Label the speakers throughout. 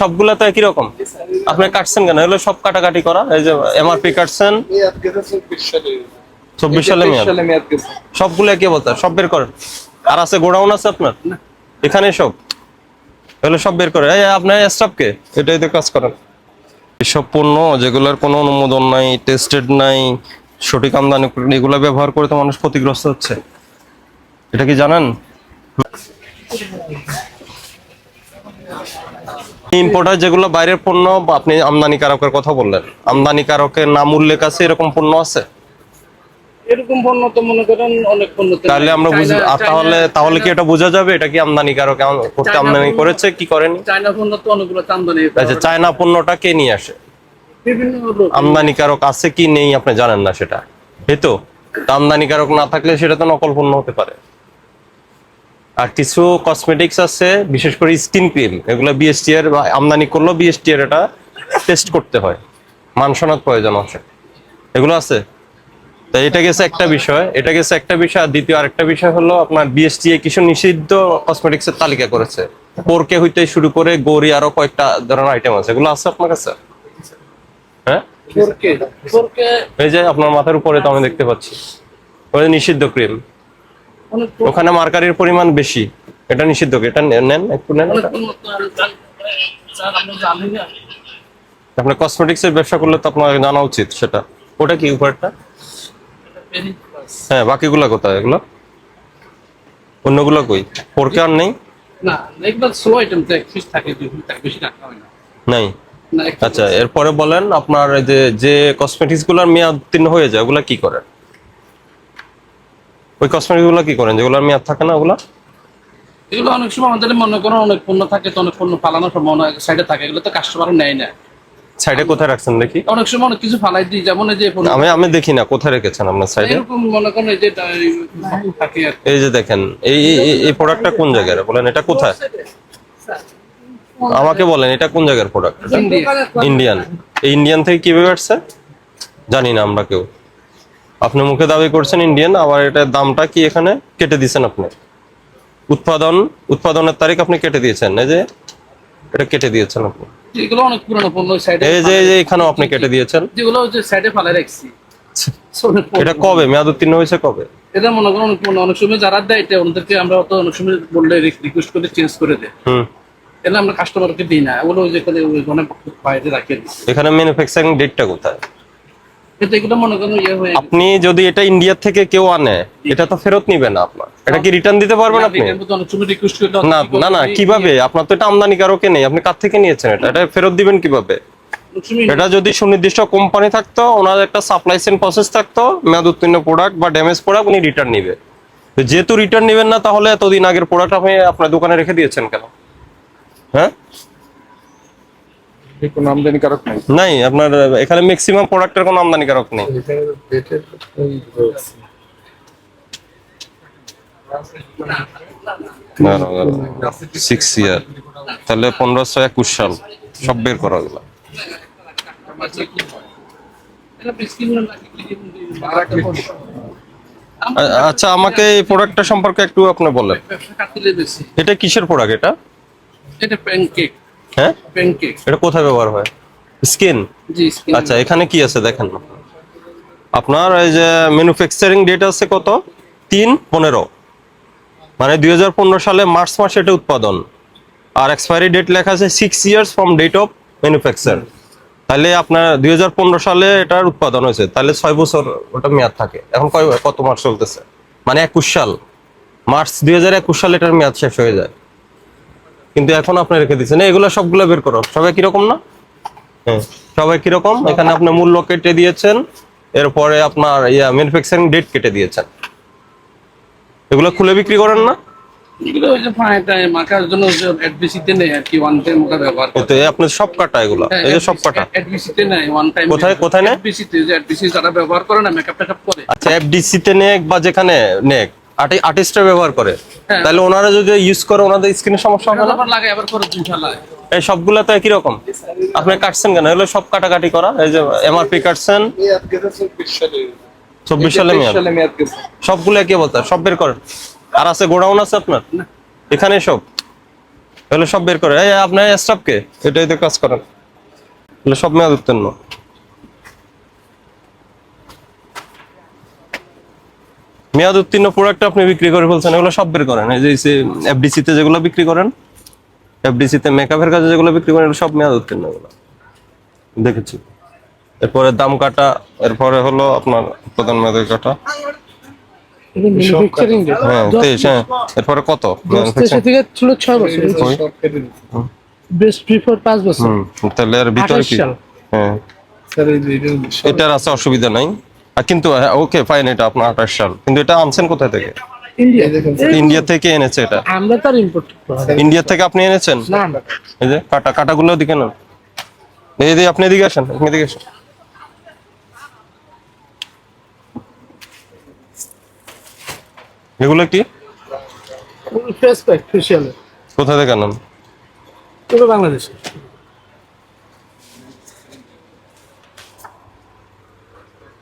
Speaker 1: সবগুলা তো একই রকম? আপনি কাটছেন কেন? এগুলো সব কাটাকাটি করা? এই যে এমআরপি কাটছেন।
Speaker 2: চব্বিশ সালে
Speaker 1: মেয়াদ। সবগুলো একই অবস্থা সব বের করেন। আর আছে গোডাউন আছে আপনার? এখানে সব? এগুলো সব বের করে এই আপনার স্টাফকে এটাই তো কাজ করেন। এসব পণ্য যেগুলোর কোনো অনুমোদন নাই টেস্টেড নাই সঠিক আমদানি এগুলো ব্যবহার করে তো মানুষ ক্ষতিগ্রস্ত হচ্ছে। এটা কি জানেন? ইম্পোর্টার যেগুলো বাইরের পণ্য বা আপনি আমদানিকারকের কথা বললেন আমদানিকারকের নাম উল্লেখ আছে এরকম পণ্য আছে?
Speaker 3: এরকম পণ্য তো মনে করেন অনেক পণ্য
Speaker 1: তাহলে আমরা বুঝ আর তাহলে তাহলে কি এটা বোঝা যাবে? এটা কি আমদানিকারক আম- করতে আমদানি করেছে কি করেনি?
Speaker 3: চায়না পণ্য তো অনেকগুলো আমদানি
Speaker 1: আচ্ছা চায়না পণ্যটা কে নিয়ে আসে?
Speaker 3: বিভিন্ন লোক
Speaker 1: আমদানিকারক আছে কি নেই আপনি জানেন না সেটা। এই তো তা আমদানিকারক না থাকলে সেটা তো নকল পণ্য হতে পারে। আর কিছু কসমেটিক্স আছে বিশেষ করে স্কিন ক্রিম এগুলো বিএসটি এর আমদানি করলেও বিএসটি এর এটা টেস্ট করতে হয়। মানসনাত প্রয়োজন আছে। এগুলো আছে। তাই এটা গেছে একটা বিষয় এটা গেছে একটা বিষয় আর দ্বিতীয় আরেকটা বিষয় হলো আপনার বিএসটিএ কিছু নিষিদ্ধ কসমেটিক্স এর তালিকা করেছে। পোরকে হইতে শুরু করে গৌরি আরও কয়েকটা ধরনের আইটেম আছে। এগুলো আছে আপনার কাছে? হ্যাঁ? এই যে আপনার মাথার উপরে তো আমি দেখতে পাচ্ছি। ওই নিষিদ্ধ ক্রিম ওখানে মার্কারির পরিমাণ বেশি। এটা নিষিদ্ধ এটা নেন একটু নেন।
Speaker 3: অনেক
Speaker 1: এটা।
Speaker 3: পণ্য তো আমি জানি- স্যার আমরা জানি না?
Speaker 1: আপনি কসমেটিক্স এর ব্যবসা করলে তো আপনার জানা উচিত সেটা। ওটা কি উপরটা হ্যাঁ বাকিগুলো কোথায়? এগুলো? অন্যগুলো কই? পোরকে আর নেই?
Speaker 3: না স্লো আইটেম থাকে বেশি রাখা হয় না।
Speaker 1: নাই? আচ্ছা এরপরে বলেন আপনার এই যে যে কসমেটিক্সগুলোর মেয়াদ উত্তীর্ণ হয়ে যায় ওগুলা কি করেন? ওই কসমেটিক্সগুলো কি করেন? যেগুলোর মেয়াদ থাকে না ওগুলা?
Speaker 3: এগুলো অনেক সময় আমাদের মনে করো অনেক পণ্য থাকে তো অনেক পণ্য ফালানোর সম্ভাবনা সাইডে থাকে। এগুলো তো কাস্টমার নেয় না।
Speaker 1: সাইডে কোথায় রাখছেন দেখি?
Speaker 3: অনেক সময় অনেক কিছু ফালাই দিই যেমন এই যে
Speaker 1: আমি আমি দেখি না কোথায় রেখেছেন আপনার সাইডে
Speaker 3: এরকম মনে করেন এই যে থাকে
Speaker 1: এই যে দেখেন এই এই- প্রোডাক্টটা কোন জায়গার বলেন এটা কোথায়? আমাকে বলেন এটা কোন জায়গার প্রোডাক্ট ইন্ডিয়ান। এই ইন্ডিয়ান থেকে কীভাবে আসছে? জানি না আমরা কেউ। আপনি মুখে দাবি করছেন ইন্ডিয়ান আবার এটার দামটা কি এখানে কেটে দিয়েছেন আপনি? উৎপাদন উৎপাদনের তারিখ আপনি কেটে দিয়েছেন এই যে এটা কেটে দিয়েছেন আপনি।
Speaker 3: এগুলো অনেক পুরনো পণ্য সাইডে
Speaker 1: এই যে এই যে এখানেও আপনি কেটে দিয়েছেন।
Speaker 3: যেগুলো যে সাইডে ফালাই রাখছি।
Speaker 1: এটা কবে? মেয়াদ উত্তীর্ণ হয়েছে কবে?
Speaker 3: এটা মনে করুন অনেক অনেক সময় যারা দেয় এটা ওদেরকে আমরা অত অনেক সময় বললে রিকোয়েস্ট করে চেঞ্জ করে দেয়।
Speaker 1: হুম।
Speaker 3: এটা আমরা কাস্টমারকে দিই না ওগুলো ওই যে ওখানে বাইরে রাখে দিই
Speaker 1: এখানে ম্যানুফ্যাকচারিং ডেটটা কোথায়? আপনি যদি এটা ইন্ডিয়া থেকে কেউ আনে এটা তো ফেরত নিবে না আপনার। এটা কি রিটার্ন দিতে পারবেন আপনি? না না না কীভাবে? আপনার তো এটা আমদানিকারকে নেই। আপনি কার থেকে নিয়েছেন এটা? এটা ফেরত দিবেন কীভাবে? এটা যদি সুনির্দিষ্ট কোম্পানি থাকতো ওনার একটা সাপ্লাই চেইন প্রসেস থাকতো মেয়াদ উত্তীর্ণ প্রোডাক্ট বা ড্যামেজ প্রোডাক্ট উনি রিটার্ন নিবে। তো যেহেতু রিটার্ন নেবেন না তাহলে এতদিন আগের প্রোডাক্ট আপনি আপনার দোকানে রেখে দিয়েছেন কেন? হ্যাঁ?
Speaker 2: কোনো আমদানিকারক নাই?
Speaker 1: নাই আপনার এখানে ম্যাক্সিমাম প্রোডাক্টের কোনো আমদানিকারক নেই।
Speaker 2: এখানে ওই।
Speaker 1: সিক্স ইয়ার তাহলে পনেরোশো একুশ সাল সব বের করা গেলো। আচ্ছা আমাকে এই প্রোডাক্টটা সম্পর্কে একটু আপনি বলেন। এটা কিসের প্রোডাক্ট এটা?
Speaker 3: এটা প্যানকেক
Speaker 1: হ্যাঁ?
Speaker 3: প্যানকেক
Speaker 1: এটা কোথায় ব্যবহার হয়? স্কিন
Speaker 3: জি স্কিন
Speaker 1: আচ্ছা এখানে কি আছে দেখেন? না আপনার এই যে ম্যানুফ্যাকচারিং ডেট আছে কত? তিন পনেরো। মানে দুই হাজার পনেরো সালে মার্চ মাসে এটা উৎপাদন। আর এক্সপায়ারি ডেট লেখা আছে six years from date of manufacture তাহলে আপনার দু হাজার পনেরো সালে এটার উৎপাদন হয়েছে। তাহলে ছয় বছর ওটা মেয়াদ থাকে। এখন কয় কত মাস চলতেছে? মানে একুশ সাল। মার্চ দুই হাজার একুশ সালে এটার মেয়াদ শেষ হয়ে যায়। কিন্তু এখন আপনি রেখে দিচ্ছেন এগুলো সবগুলো বের করো। সবাই কীরকম না? হ্যাঁ সবাই কীরকম? এখানে আপনি মূল্য কেটে দিয়েছেন এরপরে আপনার ইয়া ম্যানুফ্যাকচারিং ডেট কেটে দিয়েছেন। এগুলো খুলে বিক্রি করেন না? আপনি সব কাটা এগুলো। এই যে সব কাটা। কোথায়- কোথায় নেয়?
Speaker 3: যারা ব্যবহার করে না মেকআপ টেকআপ করে।
Speaker 1: আচ্ছা এফডিসি তে নেক বা যেখানে নেক? আর্টিস্টরা ব্যবহার করে।
Speaker 3: হ্যাঁ।
Speaker 1: তাহলে ওনারা যদি ইউজ করে ওনাদের স্কিনের সমস্যা হবে না?
Speaker 3: লাগে আবার করে
Speaker 1: এই সবগুলা তো একই রকম। আপনি কাটছেন কেন? এগুলো সব কাটাকাটি করা। এই যে এমআরপি কাটছেন।
Speaker 2: চব্বিশ সালে
Speaker 1: মেয়াদ। সবগুলো একই অবস্থা সব বের করেন। আর আছে গোডাউন আছে আপনার? এখানে সব। এগুলো সব বের করে এই আপনার স্টাফকে এটাই তো কাজ করেন। এগুলো সব মেয়াদ উত্তীর্ণ। মেয়াদ উত্তীর্ণ প্রোডাক্ট আপনি বিক্রি করে ফেলছেন এগুলো সব বের করেন। এই যে এফডিসি তে যেগুলো বিক্রি করেন এফডিসি তে মেকআপের কাজে যেগুলো বিক্রি করেন এগুলো সব মেয়াদ উত্তীর্ণ এগুলো দেখেছি। এরপরে দাম কাটা এরপরে হলো আপনার প্রধান মেয়াদের কাটা। হ্যাঁ তেইশ হ্যাঁ। এরপরে কত?
Speaker 4: ছিল ছয় বছর। বেস্ট পাঁচ
Speaker 1: তাহলে আর ভিতরে কি? হ্যাঁ। এটার আছে অসুবিধা নাই। কিন্তু ওকে ফাইন এটা আপনার আঠাশ সাল কিন্তু এটা আনছেন কোথায় থেকে?
Speaker 4: ইন্ডিয়া।
Speaker 1: থেকে এনেছে এটা।
Speaker 4: আমরা তার ইম্পোর্ট
Speaker 1: ইন্ডিয়া থেকে আপনি এনেছেন?
Speaker 4: না
Speaker 1: এই যে কাটা কাটাগুলো দিকে না এই যে আপনি এদিকে আসেন আপনি এদিকে আসেন। এগুলো কি? কোথা থেকে আনেন?
Speaker 4: তবে বাংলাদেশে
Speaker 2: সিক্স ইয়ার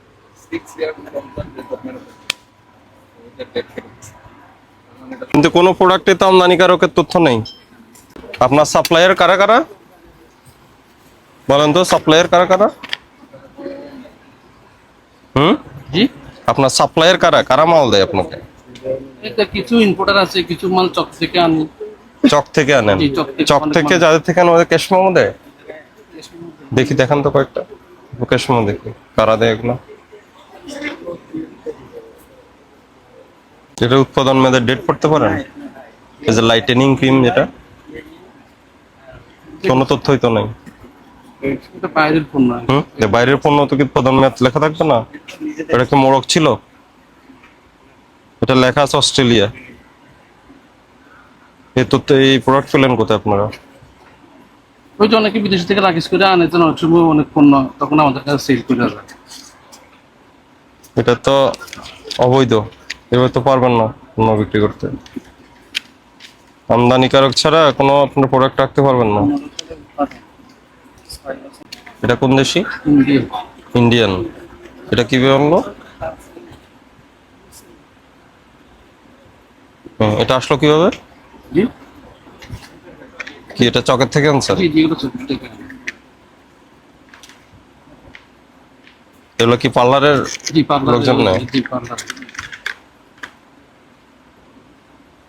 Speaker 2: কমপ্লেন
Speaker 1: কিন্তু কোনো প্রোডাক্টে তো আমদানিকারকের তথ্য নেই। আপনার সাপ্লায়ার কারা কারা? বলেন তো সাপ্লায়ার কারা কারা? হুম?
Speaker 3: জি?
Speaker 1: আপনার সাপ্লায়ার কারা? কারা মাল দেয় আপনাকে?
Speaker 3: এটা কিছু ইম্পোর্টার আছে কিছু মাল চক থেকে আনি।
Speaker 1: চক থেকে আনেন?
Speaker 3: চক থেকে।
Speaker 1: যাদের থেকে আনেন ওদের ক্যাশ মেমো দেয়? দেখি দেখান তো কয়েকটা। ক্যাশ মেমো দেখি। কারা দেয় এগুলো? এটা উৎপাদন মেয়াদের ডেট পড়তে পারেন এই যে লাইটেনিং ক্রিম যেটা? কোনো তথ্যই তো নাই।
Speaker 3: বাইরের পণ্য।
Speaker 1: বাইরের পণ্য তো কি প্রধান মেয়াদ লেখা থাকবে না? এটা কি মোড়ক ছিল? এটা লেখা আছে অস্ট্রেলিয়া। এই তথ্য এই প্রোডাক্ট পেলেন কোথায় আপনারা?
Speaker 3: ওই যে অনেকে বিদেশ থেকে রাখিস করে আনে তো অনেক সময় অনেক পণ্য তখন আমাদের কাছে সেল করে
Speaker 1: এটা তো অবৈধ। এবার তো পারবেন না পণ্য বিক্রি করতে। আমদানিকারক ছাড়া কোনো আপনার প্রোডাক্ট রাখতে পারবেন না। এটা কোন দেশি? ইন্ডিয়ান। এটা কীভাবে আনলো এটা আসলো কীভাবে? কি এটা চকের থেকে আনছেন?
Speaker 3: জি যেগুলো চোখ থেকে আনে।
Speaker 1: এগুলো কি পার্লারের লোকজন নেয়?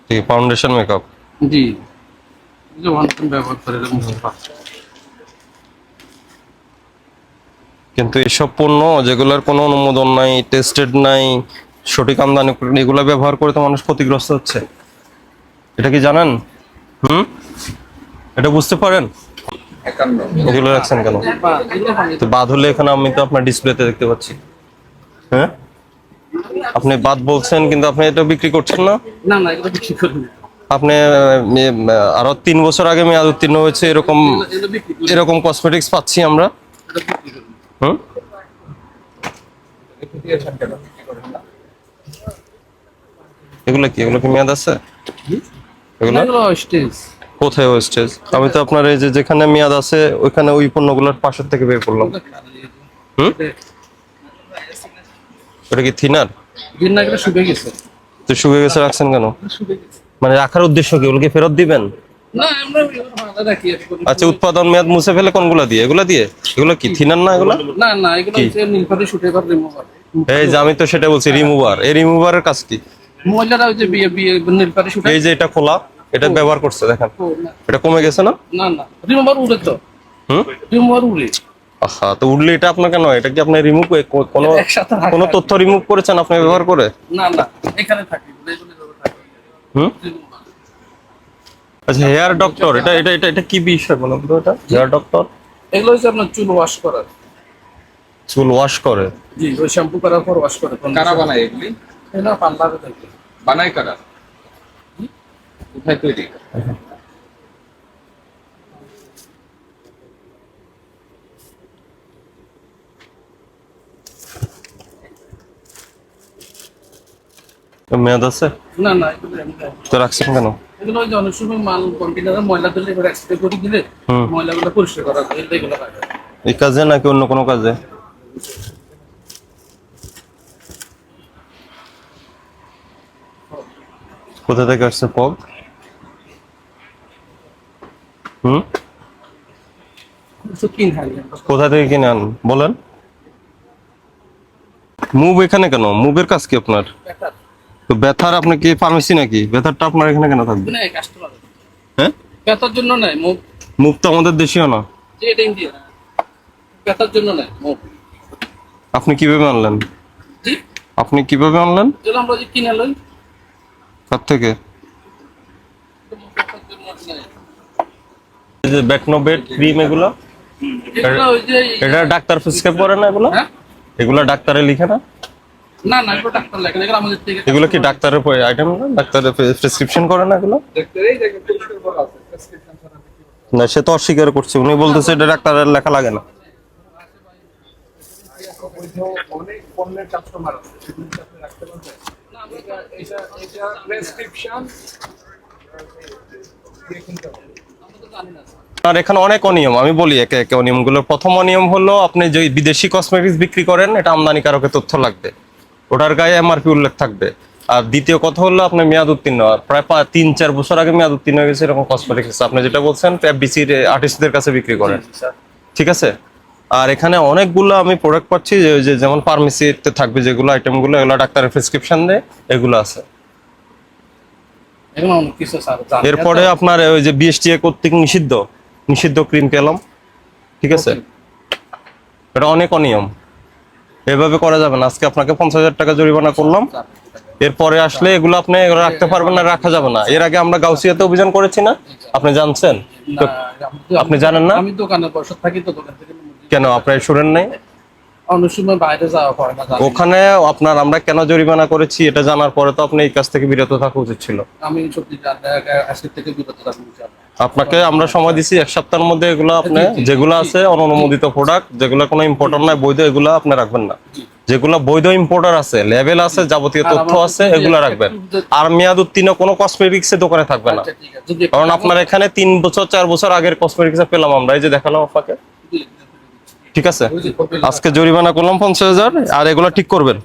Speaker 3: Parlour
Speaker 1: foundation makeup
Speaker 3: ji. এই যে ওয়ান টাইম ব্যবহার করে।
Speaker 1: কিন্তু এইসব পণ্য যেগুলোর কোনো অনুমোদন নাই টেস্টেড নাই সঠিক আমদানি করে এগুলো ব্যবহার করে তো মানুষ ক্ষতিগ্রস্ত হচ্ছে। এটা কি জানেন? হুম? এটা বুঝতে পারেন? এগুলো রাখছেন কেন? তো বাদ হলে এখানে আমি তো আপনার ডিসপ্লেতে দেখতে পাচ্ছি। হ্যাঁ? আপনি বাদ বলছেন কিন্তু আপনি এটা বিক্রি করছেন না?
Speaker 3: না না এগুলো বিক্রি করি না।
Speaker 1: আপনি আরও তিন বছর আগে মেয়াদ উত্তীর্ণ হয়েছে এরকম এরকম কসমেটিক্স পাচ্ছি আমরা।
Speaker 3: এটা।
Speaker 1: হুম? এগুলো কি? এগুলো কি মেয়াদ আছে? এগুলো? কোথায় ওয়েস্টেজ আমি তো আপনার এই যে যেখানে মেয়াদ আছে ওইখানে ওই পণ্যগুলোর পাশের থেকে বের করলাম। হুম? ওটা কি থিনার?
Speaker 3: দিন না এগুলো শুকিয়ে গেছে।
Speaker 1: তো শুকিয়ে গেছে রাখছেন কেন? মানে রাখার উদ্দেশ্য কি? ওগুলো কি ফেরত দিবেন?
Speaker 3: না আমরা
Speaker 1: আচ্ছা উৎপাদন মেয়াদ মুছে ফেলে কোনগুলো দিয়ে? এগুলো দিয়ে? এগুলো কি? থিনার না এগুলো?
Speaker 3: না না এগুলো হচ্ছে নীলপাতি শুটে করে রিমুভার
Speaker 1: এই যে আমি তো সেটা বলছি রিমুভার এই রিমুভারের কাজ কি?
Speaker 3: মহিলারা ওই যে বিয়ে বিয়ে নীলপাতি শুটে।
Speaker 1: এই যে এটা খোলা এটা ব্যবহার করছে দেখেন। এটা কমে গেছে না?
Speaker 3: না না রিমুভার উড়ে তো।
Speaker 1: হুম?
Speaker 3: রিমুভার উড়ে।
Speaker 1: আহা তো উঠলে এটা আপনার কেন এটা কি আপনি রিমুভ কোনো। কোনো তথ্য রিমুভ করেছেন আপনি ব্যবহার করে?
Speaker 3: না না এখানে থাকে
Speaker 1: হুম? আচ্ছা হেয়ার ডক্টর এটা এটা এটা এটা কি বিষয় বলুন তো এটা? হেয়ার ডক্টর
Speaker 3: এগুলো হচ্ছে আপনার চুল ওয়াশ করার।
Speaker 1: চুল ওয়াশ করে?
Speaker 3: জি ওই শ্যাম্পু করার পর ওয়াশ করে।
Speaker 2: কারা বানায় এগুলি?
Speaker 3: এটা পার্লারে থাকে।
Speaker 2: বানায় কারা? কোথায় তৈরি?
Speaker 1: মেয়াদ আছে?
Speaker 3: না না
Speaker 1: তো রাখছেন কেন?
Speaker 3: এগুলো ওই যে অনেক সময় মাল কন্টেনারে ময়লা দিলে এবার এক্সপ্রে করে দিলে ময়লাগুলো পরিষ্কার করা যায় এগুলো
Speaker 1: এই কাজে নাকি অন্য কোনো কাজে? কোথা থেকে আসছে পগ হুম? কোথা থেকে কিনে আন বলেন। মুভ এখানে কেন? মুভের কাজ কি আপনার? তো ব্যথার আপনি কি ফার্মেসি নাকি? ব্যথারটা আপনার এখানে কেন থাকবে?
Speaker 3: নেই কাস্টমার
Speaker 1: হ্যাঁ?
Speaker 3: ব্যথার জন্য নেই মুখ।
Speaker 1: মুভ তো আমাদের দেশীয় না।
Speaker 3: যে এটা ইন্ডিয়া ব্যথার জন্য নেই মুখ।
Speaker 1: আপনি কীভাবে আনলেন?
Speaker 3: জি?
Speaker 1: আপনি কীভাবে আনলেন?
Speaker 3: যেটা আমরা যে কিনে লই।
Speaker 1: কার থেকে?
Speaker 3: মুখ
Speaker 1: এই যে ব্যাকনোবেট ক্রিম এগুলো এটা ডাক্তার প্রেসক্রাইব করে না এগুলো?
Speaker 3: হ্যাঁ?
Speaker 1: এগুলো ডাক্তারে লিখে না?
Speaker 3: না না এগুলো ডাক্তার লেখেন এগুলো আমাদের থেকে
Speaker 1: এগুলো কি ডাক্তারের আইটেম না? ডাক্তারের প্রেসক্রিপশন করে না এগুলো?
Speaker 2: দেখতেই দেখে পরিষ্কার করা আছে প্রেসক্রিপশন ছাড়া
Speaker 1: না সে তো অস্বীকার করছে। উনি বলতেছে এটা ডাক্তারের লেখা লাগে না।
Speaker 2: অনেক পণ্যের কাস্টমার আছে আপনি রাখতে পারবেন এটা এটা এটা প্রেসক্রিপশন দিয়ে কিনতে হবে
Speaker 3: আমরা তো জানি না
Speaker 1: আর এখানে অনেক অনিয়ম আমি বলি একে একে অনিয়মগুলোর। প্রথম অনিয়ম হলো আপনি যে বিদেশি কসমেটিক্স বিক্রি করেন এটা আমদানিকারকের তথ্য লাগবে। ওটার গায়ে এমআরপি উল্লেখ থাকবে। আর দ্বিতীয় কথা হলো আপনার মেয়াদ উত্তীর্ণ প্রায় তিন চার বছর আগে মেয়াদ উত্তীর্ণ হয়ে গেছে এরকম কসমেটিক্স আপনি যেটা বলছেন বিসির আর্টিস্টদের কাছে বিক্রি করেন। ঠিক আছে? আর এখানে অনেকগুলো আমি প্রোডাক্ট পাচ্ছি যে যেমন ফার্মেসিতে থাকবে যেগুলো আইটেমগুলো এগুলো ডাক্তারের প্রেসক্রিপশন দেয় এগুলো আছে। এরপরে আপনার ওই যে বিএসটিএ কর্তৃক নিষিদ্ধ নিষিদ্ধ ক্রিম পেলাম ঠিক আছে? এটা অনেক অনিয়ম। এভাবে করা যাবে না। আজকে আপনাকে পঞ্চাশ হাজার টাকা জরিমানা করলাম। এরপরে আসলে এগুলো আপনি রাখতে পারবেন না রাখা যাবে না। এর আগে আমরা গাউসিয়াতে অভিযান করেছি না? আপনি জানছেন? আপনি জানেন না?
Speaker 3: আমি দোকানে বসে থাকি তো দোকান থেকে
Speaker 1: কেন আপনার শুনেন নাই?
Speaker 3: বাইরে যাওয়া না
Speaker 1: ওখানে আপনার আমরা কেন জরিমানা করেছি এটা জানার পরে তো আপনি এই কাজ থেকে বিরত থাকা উচিত ছিল।
Speaker 3: আমি সত্যি আজকে থেকে বিরত থাকব ইনশাআল্লাহ।
Speaker 1: আপনাকে আমরা সময় দিছি এক সপ্তাহের মধ্যে এগুলো আপনি যেগুলো আছে অননুমোদিত প্রোডাক্ট যেগুলো কোনো ইম্পোর্টার নাই বৈধ এগুলো আপনি রাখবেন না। যেগুলো বৈধ ইম্পোর্টার আছে লেভেল আছে যাবতীয় তথ্য আছে এগুলো রাখবেন। আর মেয়াদ উত্তীর্ণ কোনো কসমেটিক্স দোকানে থাকবে না।
Speaker 3: আচ্ছা,
Speaker 1: কারণ আপনার এখানে তিন বছর চার বছর আগের কসমেটিক্স পেলাম আমরা। এই যে দেখালাম আপনাকে। ঠিক আছে? আজকে জরিমানা করলাম পঞ্চাশ হাজার আর এগুলো ঠিক করবেন।